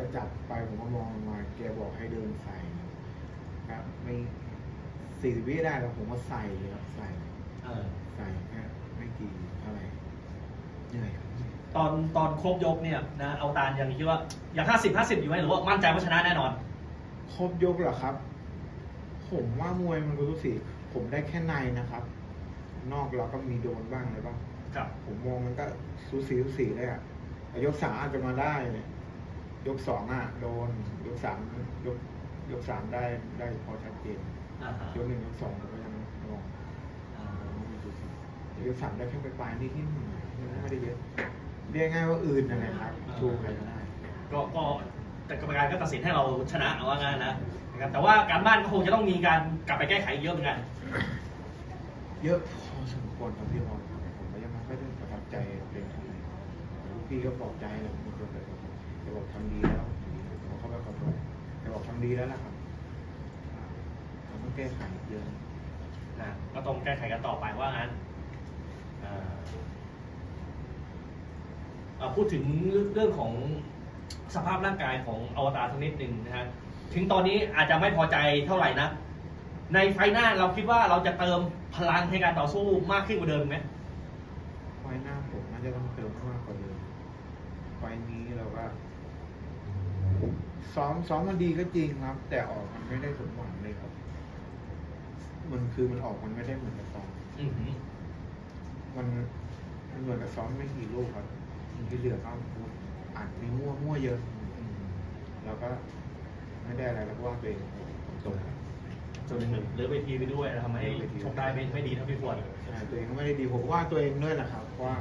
จะจับไปผมก็มองมาแกบอกให้เดินใส่ครับไม่สี่สิบวิได้แล้วผมก็ใส่เลยครับใส่เออ ใส่แค่ไม่กี่เท่าไหร่เหนื่อยครับตอนตอนครบยกเนี่ยนะเอาตาลยังคิดว่ายังห้าสิบห้าสิบอยู่ไหมหรือว่ามั่นใจว่าชนะแน่นอน ครบยกเหรอครับ ผมว่ามวยมันรู้สิผมได้แค่ในนะครับ นอกเราก็มีโดนบ้างอะไรบ้าง ครับ ผมมองมันก็สูสีสูสีเลยอะแต่ยกสามอาจจะมาได้เนี่ย ยกสองอะโดนยกสามยกยกสามได้ได้พอชัดเจนอ่าฮะยกหนึ่งยกสองเราก็ยังมองอ่าแต่ยกสามได้แค่ไปปลายๆนิดนิดหน่อยๆไม่ได้เยอะเรียกง่ายว่าอื่นนั่นแหละครับชูใครก็ได้ ก็ก็แต่กรรมการก็ตัดสินให้เราชนะเอาว่างั้นนะนะครับแต่ว่าการบ้านก็คงจะต้องมีการกลับไปแก้ไขเยอะเหมือนกัน เยอะพอสมควรครับพี่บอลผมก็ยังไม่ค่อยได้ประทับใจเป็นเท่าไหร่ลูกพี่ก็ปลอบใจเลยมีคนแบบจะบอกทำดีแล้วผมเข้าไปขอโทษ แต่บอกทำดีแล้วล่ะครับอ่าเราต้องแก้ไขเยอะนะก็ต้องแก้ไขกันต่อไปว่างั้นอ่าอ่าพูดถึงเรื่องของสภาพร่างกายของอวตารสักนิดหนึ่งนะฮะถึงตอนนี้อาจจะไม่พอใจเท่าไหร่นะ ในไฟล์หน้าเราคิดว่าเราจะเติมพลังให้การต่อสู้มากขึ้นกว่าเดิมไหมไฟหน้าผมน่าจะต้องเติมมากกว่าเดิมไฟนี้เราก็ ซ้อมซ้อมมันดีก็จริงครับ แต่ออกมันไม่ได้สมหวังเลยครับ มันคือมันออกมันไม่ได้เหมือนกับซ้อมอือหือมันมันเหมือนกับซ้อมไม่กี่ลูกครับที่เหลือก็อ่านมีมั่วมั่วเยอะอืมเราก็ไม่ได้อะไรแล้วก็ว่าตัวเองตรงจนเหลือเวทีไปด้วยทำให้ชกได้ไม่ไม่ดีเท่าที่ควรใช่ตัวเองก็ไม่ได้ดีผมว่าตัวเองด้วยแหละครับเพราะว่า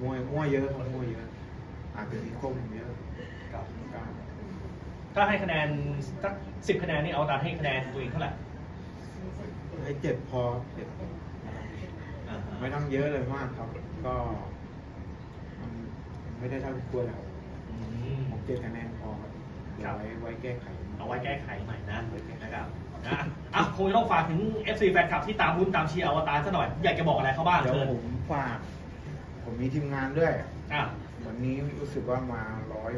มวยมั่วเยอะครับมั่วเยอะอาจจะมีก้มเยอะครับก็ ถ้าให้คะแนนสักสิบคะแนนนี่เอาตามให้คะแนนตัวเองเท่าไหร่ให้เจ็ดพอเจ็ดพออ่าฮะไม่ต้องเยอะเลยมากครับ ก็มันไม่ได้เท่าที่ควรแล้วอืม ผมเจ็ดคะแนนพอครับเดี๋ยวไว้ไว้แก้ไข เอาไว้แก้ไขใหม่นะนะครับนะอะคงจะต้องฝากถึง FC แฟนคลับที่ตามรุ้นตามเชียร์อวตารซะหน่อย อยากจะบอกอะไรเขาบ้างเดี๋ยวเชิญผมฝาก ผมมีทีมงานด้วย อะวันนี้รู้สึกว่ามาร้อย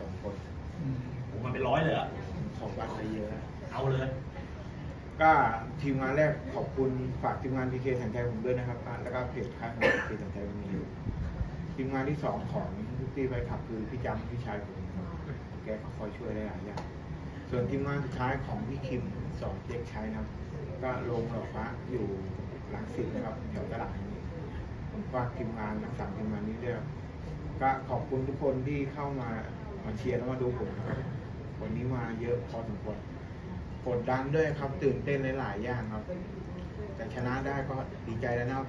สองคน ผมมันเป็นร้อยเลยเหรอะขอบบัตรไปเยอะ เอาเลย ก็ทีมงานแรกขอบคุณฝากทีมงานพีเคแสนใจผมด้วยนะครับอะแล้วก็เพจค่ายของพีเคแสนใจวันนี้ทีมงานที่สองของทุกทีไปขับคือพี่จำพี่ชายผมครับแกก็คอยช่วยได้หลายอย่างส่วนทีมงานสุดท้ายของพี่คิมสอนเจ๊กชัยนะครับ ก็ลงหลอกพระอยู่หลังสิทธิ์นะครับแถวตลาดแห่งนี้ผมฝากทีมงานทั้งสามทีมงานนี้ด้วยครับก็ขอบคุณทุกคนที่เข้ามา มาเชียร์แล้วมาดูผมวันนี้มาเยอะพอสมควรกดดันด้วยครับตื่นเต้นหลายๆอย่างครับ แต่ชนะได้ก็ดีใจแล้วนะครับ